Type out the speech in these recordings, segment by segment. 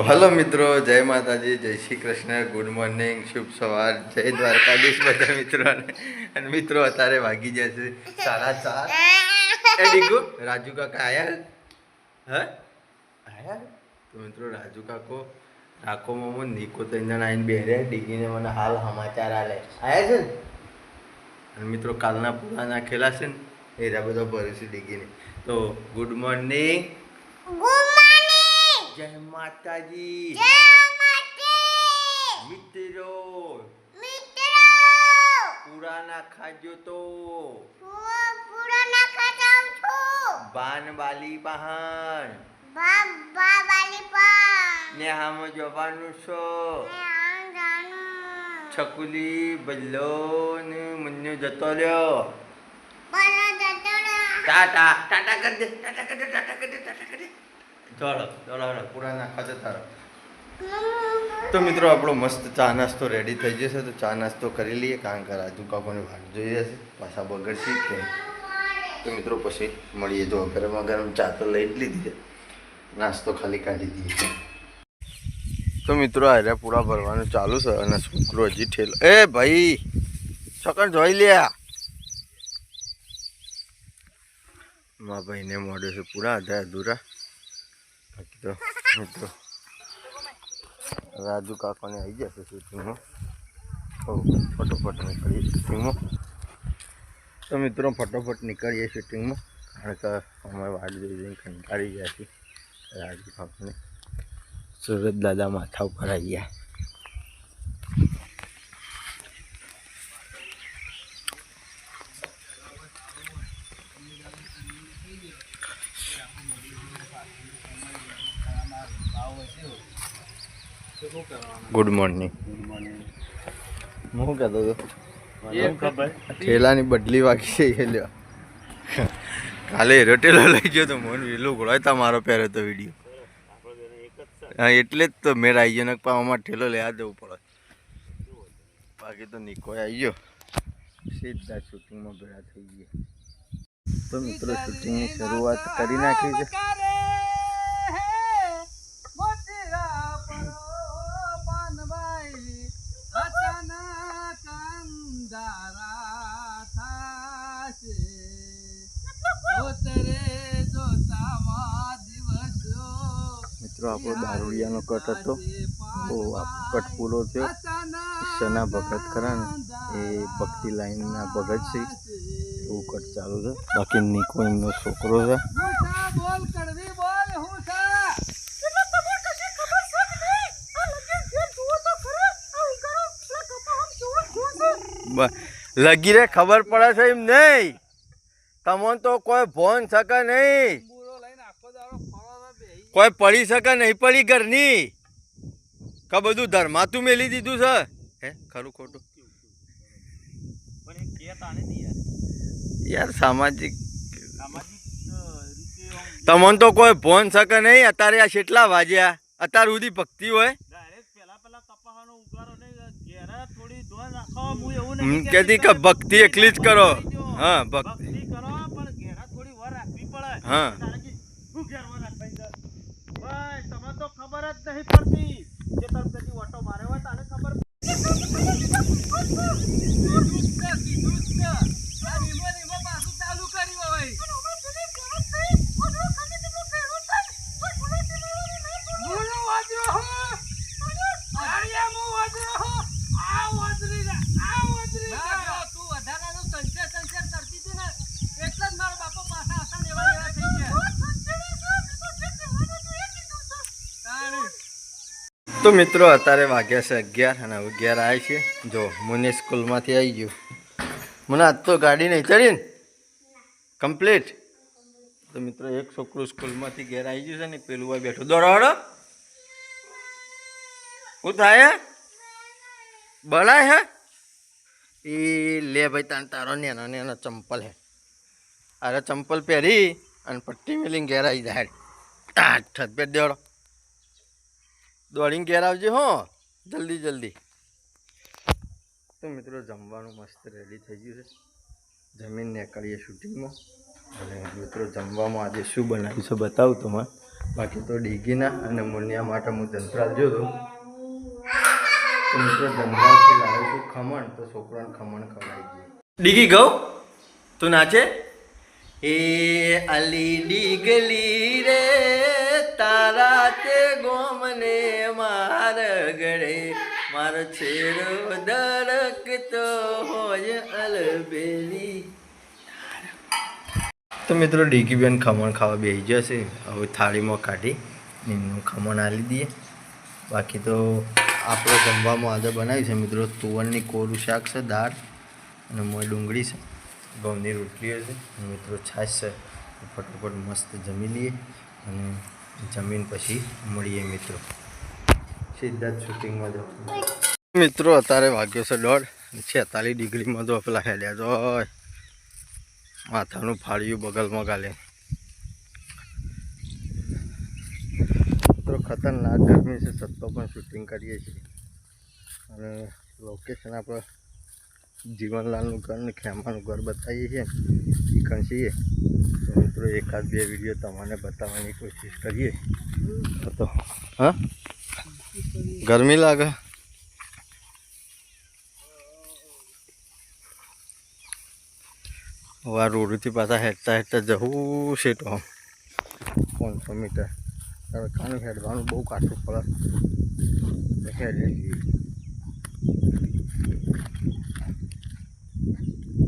Hello મિત્રો, જય માતાજી, જય શ્રી કૃષ્ણ, ગુડ મોર્નિંગ, શુભ સવાર, જય દ્વારકાધીશ બધા મિત્રોને. અને મિત્રો અત્યારે વાગી જશે સાડા ચાર. એ રાજુ કાકા આયા? હે? આયા? તો મિત્રો, રાજુ કાકો, રાખો મોમો, નીકો તો ઇંધણ આવીને બેરે ડીગીને મને હાલ સમાચાર આલે. આયા છે ને? અને મિત્રો, કાલના પૂરા નાખેલા છે ને, એ બધા ભરે છે ડીગીને. તો, ગુડ મોર્નિંગ. માતાજી. મિત્રો પુરાના ખાજો તો. બાન બાલી બહાન. ને હામ જવાનું છો? છકુલી બલ્લો ને મન્યો જતો રહ્યો. ટાટા ટાટા કરી દે ટાટા કરી દે ટાટા કરી દે પુરાના તો મિત્રો આપણો મસ્ત ચા નાસ્તો રેડી થઈ જશે તો ચા નાસ્તો કરી લઈએ. કારણ કે રાજુ કાકોને વાટ જોઈ જશે પાછા બગડશે કે તો મિત્રો પછી મળીએ જો ગરમા ગરમ ચા તો લઈ જ લીધી છે. નાસ્તો ખાલી કાઢી દઈએ. તો મિત્રો આર્યા પૂરા ભરવાનું ચાલુ છે અને છોકરો હજી ઠેલો એ ભાઈ છકણ જોઈ લે મા ભાઈને મોડે છે પૂરા અધા અધૂરા. તો મિત્રો રાજુ કાકાને આવી જશે શૂટિંગમાં તો ફટોફટ નીકળીએ શૂટિંગમાં. તો મિત્રો, ફટોફટ નીકળીએ શૂટિંગમાં, કારણ કે અમે વાટ જોઈ કંટાળી ગયા છીએ રાજુ કાકાને. સુરત દાદા માથા ઉપર આવી ગયા. ગુડ મોર્નિંગ હું કહેતો હતો? ઠેલાની બદલી વાગી છે એ લ્યો. કાલે હીરો ટેલો લઈ ગયો તો મોન વેલું ઘોડાય તા મારો પહેર્યો તો વીડિયો હા એટલે જ તો મેળ આવી ગયો ને પાવામાં ઠેલો લેવા જવું પડે. બાકી તો નિકોય આવી ગયો. સીધા શૂટિંગમાં ભેળા થઈ ગયા. તો મિત્રો શૂટિંગની શરૂઆત કરી નાખી છે. મિત્રો આપણો દારૂડિયાનો કટ હતો તો કટ પૂરો થયો. શના ભગત ખરા ને? એ ભક્તિ લાઈનના ભગત છે. એવું કટ ચાલુ છે. બાકી નિકો એમનો છોકરો છે. લગી રે ખબર પડે છે એમ નહીં. તમને તો કોઈ ફોન શકે નહીં. કોઈ પડી શકે નહીં પડી ઘરની. કે બધું ધર્માતું મેલી દીધું છે? હે ખરું ખોટું. યાર. સામાજિક તમને તો કોઈ ફોન શકે નહીં અત્યારે આ કેટલા વાગ્યા અત્યાર સુધી ભક્તિ હોય. કહેતી કે ભક્તિ એકલી જ કરો હા ભક્તિ. હા ખબર જ નહીં પડતી જે કદી ઓટો માર્યો હોય તને ખબર મિત્રો, અત્યારે વાગ્યા છે અગિયાર અને અગિયાર આવે છે. જો, મુને સ્કૂલમાંથી આવી ગયું. મને આજ તો ગાડી નહીં ચડી ને? કમ્પ્લીટ? તો મિત્રો, એક છોકરું સ્કૂલમાંથી ઘેર આવી ગયું છે ને, પેલું ભાઈ બેઠું. દોડો હું થાય? બળાય, હે? એ લે ભાઈ, તાન તારો નેનો નેનો ચંપલ હે. અરે ચંપલ પહેરી અને પટ્ટી મેલીને ઘેર આવી જાય. થત બેટ દેવડો દોડીને ઘેર આવજે હો. જલ્દી જલ્દી. તો મિત્રો જમવાનું મસ્ત રેડી થઈ ગયું છે. જમીન નીકળીએ શૂટિંગમાં અને મિત્રો જમવામાં આજે શું બનાવ્યું છે બતાવું તમે બાકી તો ડીગીના અને મુનિયા માટે હું જંત્રાલ જોયો તો મિત્રો જંત્રાલથી લાવ્યો છું ખમણ તો છોકરાને ખમણ ખવડાવી ગયું ડીગી ગઉ તું નાચે? એ અલી ડીગલી રે તારા તે ગોમને માર ગળે મારો છેડો દરકતો હોય અલબેલી. તો મિત્રો ડીકી બેન ખમણ ખાવા બેસી જશે. હવે થાળીમાં કાઢી એમનું ખમણ આલી દઈએ. બાકી તો આપણે જમવામાં આજે બનાવ્યું છે મિત્રો, તુવરની કોરું શાક છે, દાળ અને મોય ડુંગળી છે. ઘઉંની રોટલીઓ છે મિત્રો, છાશ છે. ફટાફટ મસ્ત જમી લઈએ અને જમીન પછી મળીએ મિત્રો. સીધા શૂટિંગમાં જો મિત્રો, અત્યારે વાગ્યો છે દોઢ છેતાલીસ ડિગ્રીમાં તો પેલા હેલ્યા જો માથાનું ફાળ્યું બગલમાં ગાલે. મિત્રો, ખતરનાક ગરમી છે સત્તો પણ શૂટિંગ કરીએ છીએ. અને લોકેશન આપણે જીવનલાલનું ઘર ને ખેમાનું ઘર બતાવીએ છીએ. શીખણ છીએ. તો મિત્રો, એકાદ બે વીડિયો તમને બતાવવાની કોશિશ કરીએ. તો, હા? ગરમી લાગે. આ રોડથી પાછા હેઠતા હેઠતા જવું છે તો. પાંચસો મીટર. હવે કાનું હેડવાનું બહુ કાઠું પડે. હેડે.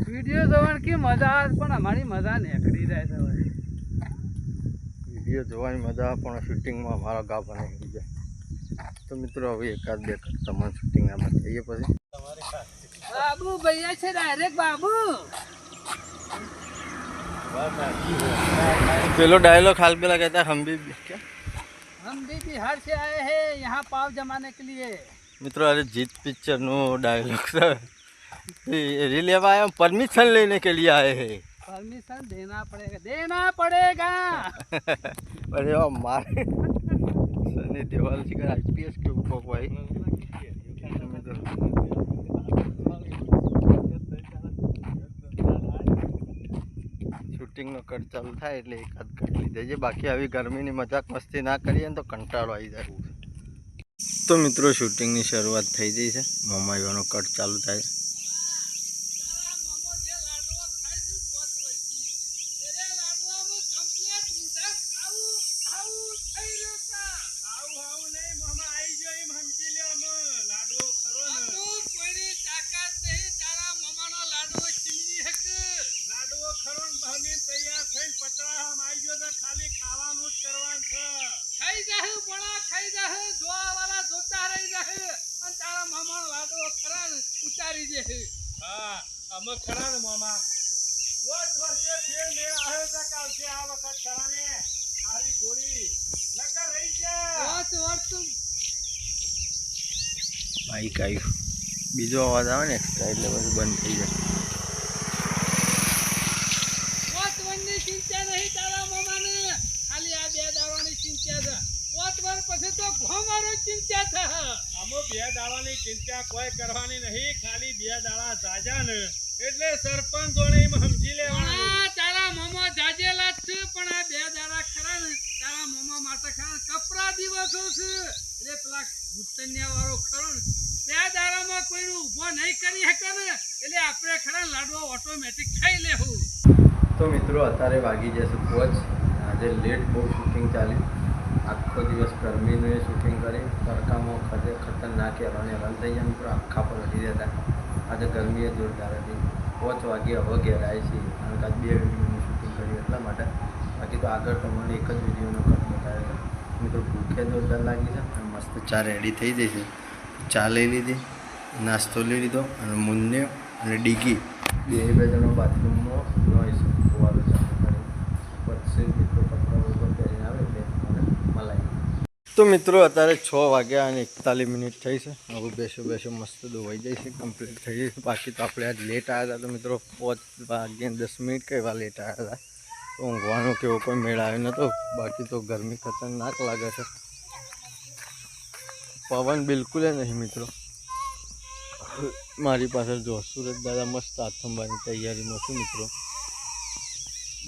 વીડિયો જોવાની કે મજા આવે પણ અમારી મજા નીકળી જાય છે વીડિયો જોવાની મજા પણ શૂટિંગમાં અમારા ગા બનાવી જાય. तो તો મિત્રો હવે એકાદ બે તમામ શૂટિંગ આમાં થઈએ પછી. बाबू भैया से डायरेक्ट बाबू પેલો डायलॉग हाल पे लगाता है हम भी क्या हम भी बिहार से आए हैं यहाँ पाव जमाने के लिए मित्रों अरे जीत पिक्चर नो डायलॉग सर रील आया परमिशन लेने के लिए आए हैं परमिशन देना पड़ेगा देना पड़ेगा अरे मारे અને દેવાલથી કાંઈ આઈપીએસ કે એવું કોક હોય. શૂટિંગનો કટ ચાલુ થાય એટલે એકાદ કટ લીધે જાય બાકી આવી ગરમીની મજાક મસ્તી ના કરીએ ને તો કંટાળો આવી જાય. તો મિત્રો, શૂટિંગની શરૂઆત થઈ ગઈ છે. મોમાઈઓનો કટ ચાલુ થાય. અમે ખરા ને મામા વોટ વર્ષે ફેર મેળ આવ્યો છે કાલ આ વખત ખરા ને સારી ગોળી નકર રહી જા વોટ વર્ષ બાઈક આવ્યું બીજો અવાજ આવે ને એક્સ્ટ્રા એટલે બધું બંધ થઈ જાય. પોત વનની ચિંતા નહીં તારા મામાને ખાલી આ બે દાવાની ચિંતા છે. પોત વર પછી તો ઘોમારો ચિંતા છે. અમો બે દાવાની ચિંતા કોઈ કરવાની નહીં. ખાલી બે દાડા જાજા ને. એટલે સરપંચ જોડે એમ સમજી લેવાના. તારા મામા જાજેલા જ છે પણ આ બે દાડા ખરા ને તારા મામા માટે ખરા કપરા દિવસો છે. એટલે પેલા ભૂતન્યા વાળો ખરો ને બે દાડામાં કોઈનું ઊભો નહીં કરી શકે ને એટલે આપણે ખરા લાડવો ઓટોમેટિક ખાઈ લેવું. તો મિત્રો અત્યારે વાગી જશે કોચ આજે લેટ બહુ શૂટિંગ ચાલ્યું આખો દિવસ ગરમીનું શૂટિંગ કરી. તડકામાં ખતે ખતરનાક હેરાન હેરાન થઈ ગયા. મિત્રો આખા પર હટી જતા. આજે ગરમી એ જોરદાર હતી. પાંચ વાગે હવે ઘેર છે કારણ કે બે વિડીયોનું શૂટિંગ કર્યું એટલા માટે. બાકી તો આગળ તમને એક જ વિડીયોનો કટ બતાવ્યો મિત્રો, ભૂખે જોરદાર લાગી છે અને મસ્ત ચા રેડી થઈ જઈ છે. ચા લઈ લીધી, નાસ્તો લઈ લીધો અને મુન્ને અને ડીગી. બે બે જણો બાથરૂમનો નોઈસ હોવાનો ચાલુ કર્યો પછી મિત્રો કપડાં વપડા પહેરીને આવે એટલે મને મલાઈ તો મિત્રો, અત્યારે છ વાગ્યા અને એકતાલીસ મિનિટ થઈ છે. હવે બેસો બેસો મસ્ત ધોવાઈ જાય છે કમ્પ્લીટ થઈ જશે બાકી તો આપણે આજ લેટ આવ્યા હતા તો મિત્રો, પાંચ વાગ્યા દસ મિનિટ કે એવા લેટ આવ્યા હતા. તો ઊંઘવાનો કેવો કોઈ મેળ આવ્યો નહોતો બાકી તો ગરમી ખતરનાક લાગે છે. પવન બિલકુલ નહીં મિત્રો. મારી પાસે જો સુરત દાદા મસ્ત આથમવાની તૈયારીમાં છું મિત્રો.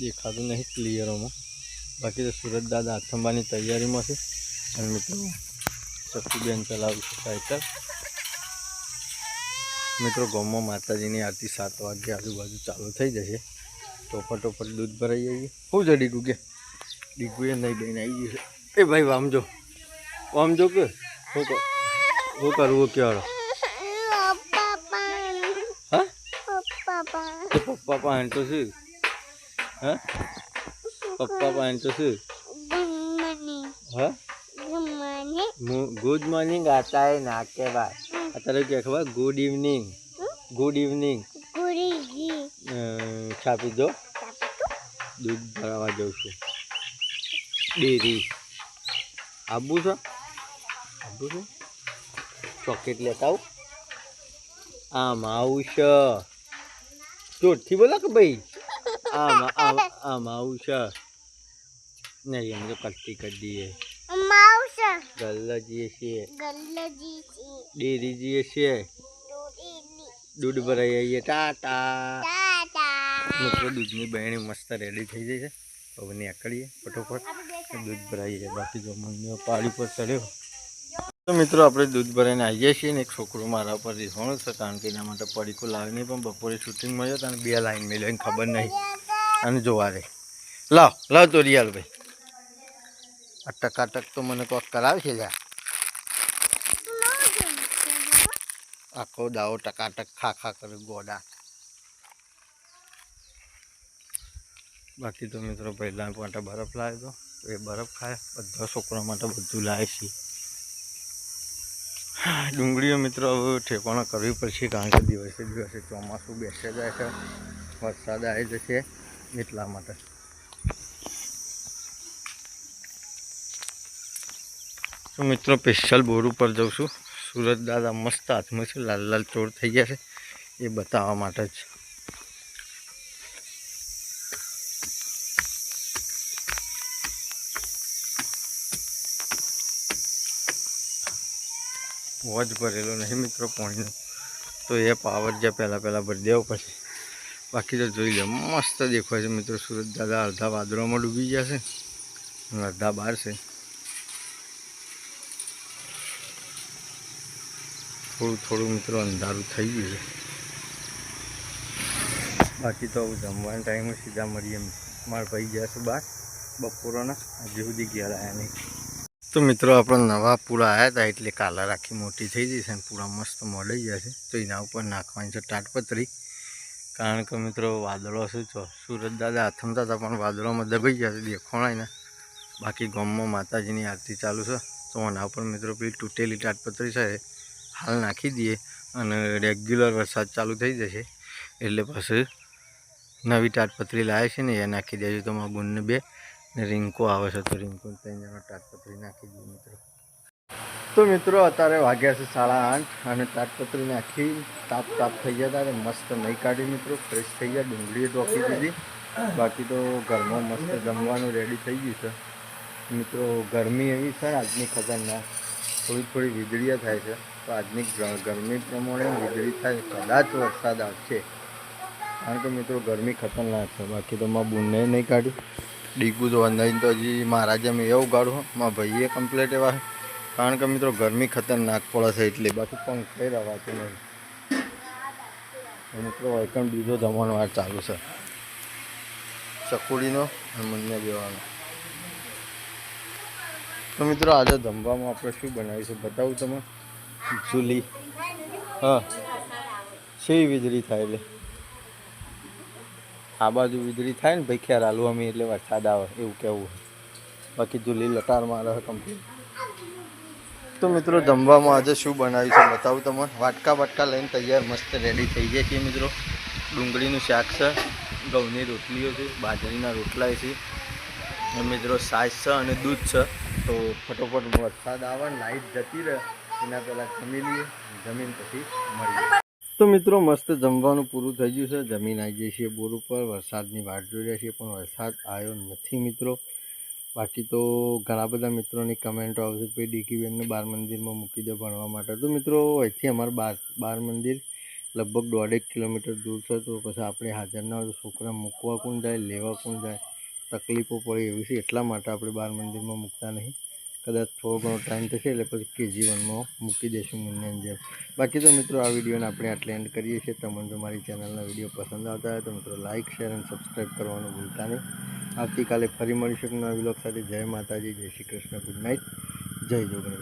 દેખાતું નહીં ક્લિયરોમાં બાકી તો સુરત દાદા આથમવાની તૈયારીમાં છે. અને મિત્રો ચક્કુબેન ચલાવું છે સાયકલ મિત્રો, ગામમાં માતાજીની આરતી સાત વાગે આજુબાજુ ચાલુ થઈ જશે. તો ફટોફટ દૂધ ભરાઈ જઈએ શું છે ડીગુ કે? ડીગુ એ નહીં બેન આવી છે. એ ભાઈ વામજો વામજો કે? શું શું કરવું ક્યારે હા? પપ્પા પાણી તો શું? હા? પપ્પા પાણી તો શું? હા? ગુડ મોર્નિંગ આતાએ ના કહેવાય અત્યારે કે ખબર? ગુડ ઇવનિંગ ગુડ ઇવનિંગ છાપી દો. દૂધ ભરાવા જઉં છું. ડેરી. આબુ છે? આબુ છે? ચોકેટ લેતા આવું. આમ આવું છે. ચોટથી બોલો કે ભાઈ? આમાં આમ આમ આવું છે. નહીં એમ તો કરતી કરી દઈએ ગલ્લા જઈએ છીએ. ડેરી જઈએ છીએ દૂધ ભરાઈ આવીએ ટાટા. મિત્રો દૂધની બહેણી મસ્ત રેડી થઈ જાય છે. હવે નીકળીએ ફટોફટ. દૂધ ભરાઈ જાય બાકી જો મમ્મીઓ પાડી પર ચડ્યો. તો મિત્રો આપણે દૂધ ભરાઈને આવીએ છીએ ને એક છોકરો મારા પર રીસવાનું છે કારણ કે એના માટે પડીકું લાવી નહીં પણ બપોરે શૂટિંગ મળ્યો અને બે લાઈન મેળવીને ખબર નહીં. અને જોવા રે લાવ લાવ તો રિયાલ ભાઈ આ ટકાટક તો મને કોક કરાવે છે લ્યા. આખો દાવો ટકાટક ખા ખા કરે ગોડા. બાકી તો મિત્રો પહેલાં માટે બરફ લાવ્યો તો એ બરફ ખાય, બધા છોકરા માટે બધું લાવે છે. ડુંગળીઓ મિત્રો હવે ઠેકાણો કરવી પડશે કારણ કે દિવસે દિવસે ચોમાસું બેસે જાય છે, વરસાદ આવી જશે એટલા માટે. તો મિત્રો, સ્પેશિયલ બોર ઉપર જઉં છું. સુરત દાદા મસ્ત હાથમાં છે, લાલ લાલ ચોર થઈ ગયા છે. એ બતાવવા માટે જ. વોચ ભરેલો નહીં મિત્રો પાણીનો. તો એ પાવર જે પહેલાં પહેલાં ભરી દેવો પછી બાકી તો જોઈ લે, મસ્ત દેખાય છે મિત્રો. સુરત દાદા અડધા વાદળોમાં ડૂબી ગયા છે. અડધા બહાર છે. થોડું થોડું મિત્રો અંધારું થઈ ગયું છે. બાકી તો જમવાના ટાઈમે સીધા મળીએ મારા ભાઈ ગયા છે બહાર, બપોરોના, હજી સુધી ગયા રહ્યા નહીં. તો મિત્રો, આપણે નવા પૂરા આવ્યા હતા એટલે કાલા રાખી મોટી થઈ જશે અને પૂરા મસ્ત મળી ગયા છે. તો એના ઉપર નાખવાની છે તાટપત્રી કારણ કે મિત્રો, વાદળો શું છો સુરત દાદા અથમતા હતા પણ વાદળોમાં દબાઈ ગયા છે દેખોણાય ને બાકી ગામમાં માતાજીની આરતી ચાલુ છે. તો એના ઉપર મિત્રો, પેલી તૂટેલી તાટપત્રી છે. હાલ નાખી દઈએ અને રેગ્યુલર વરસાદ ચાલુ થઈ જશે. એટલે પછી નવી તાટપત્રી લાવે છે ને, એ નાખી દેજો તો મારા બુનને બે. ને રિંકો આવે છે તો રિંકો ત્રણ જણા તાટપત્રી નાખી દઈએ મિત્રો. તો મિત્રો, અત્યારે વાગ્યા છે સાડા આઠ અને તાટપત્રી નાખી તાપ તાપ થઈ ગયા ત્યારે મસ્ત નહીં કાઢી મિત્રો ફ્રેશ થઈ ગયા ડુંગળી ટોકી દીધી. બાકી તો ઘરમાં મસ્ત જમવાનું રેડી થઈ ગયું છે. મિત્રો, ગરમી એવી છે આજની ખતરનાક. થોડી થોડી વીજળીઓ થાય છે. તો આજની ગરમી પ્રમાણે વીજળી થાય, કદાચ વરસાદ આવશે. કારણ કે મિત્રો ગરમી ખતરનાક છે. બાકી તો મારા બુનને નહીં કાઢી ડીગું તો નહીં તો હજી મહારાજે મેં એવું ગાડું મારા ભાઈએ કમ્પ્લેટ એવા કારણ કે મિત્રો ગરમી ખતરનાક પડે છે એટલે બાકી પંખે રવાતું નહીં. મિત્રો વૈકમ બીજો જમવાનો વાર ચાલુ છે. ચકુડીનો અને મને બેવાનો. તો મિત્રો આજે જમવામાં આપણે શું બનાવીશું બતાવું તમે ચૂલી. હા. છે વીજળી થાય એટલે. આ બાજુ વીજળી થાય ને ભાઈ ખ્યાલ આલુ અમે એટલે વરસાદ આવે એવું કહેવું બાકી ચૂલી લટાર મારે કમ્પ્લીટ તો મિત્રો જમવામાં આજે શું બનાવ્યું છે બતાવું તમને. વાટકા વાટકા લઈને તૈયાર મસ્ત રેડી થઈ જાય છે મિત્રો. ડુંગળીનું શાક છે, ઘઉંની રોટલીઓ છે, બાજરીના રોટલા છે. મિત્રો સાસ છે અને દૂધ છે. તો ફટોફટ વરસાદ આવે ને લાઈટ જતી રહે, એના પહેલાં જમી લઈએ, જમીન પછી મળીએ. તો મિત્રો, મસ્ત જમવાનું પૂરું થઈ ગયું છે. જમીન આવી જઈએ છીએ બોર ઉપર, વરસાદની વાટ જોઈ રહ્યા છીએ, પણ વરસાદ આવ્યો નથી મિત્રો. બાકી તો ઘણા બધા મિત્રોની કમેન્ટો આવશે કે ડીકીબેનને બાર મંદિરમાં મૂકી દે ભણવા માટે. તો મિત્રો, અહીંથી અમારે બાર બાર મંદિર લગભગ દોઢેક કિલોમીટર દૂર છે, તો પછી આપણે હાજર ના હોય છોકરા મૂકવા કોણ જાય, લેવા કોણ જાય? તકલીફો પડે એવી છે, એટલા માટે આપણે બાર મંદિરમાં મૂકતા નહીં. કદાચ થોડો ઘણો ટાઈમ થશે એટલે પછી કેજી વનમાં મૂકી દઈશું મુન્યાની જેમ. બાકી તો મિત્રો આ વિડીયોને આપણે આટલે એન્ડ કરીએ છીએ. તમને જો મારી ચેનલના વીડિયો પસંદ આવતા હોય તો મિત્રો લાઇક શેર અને સબસ્ક્રાઈબ કરવાનું ભૂલતા નહીં. આવતીકાલે ફરી મળીશું નવા વિલોક સાથે. જય માતાજી, જય શ્રી કૃષ્ણ. ગુડ નાઇટ જય જોગણી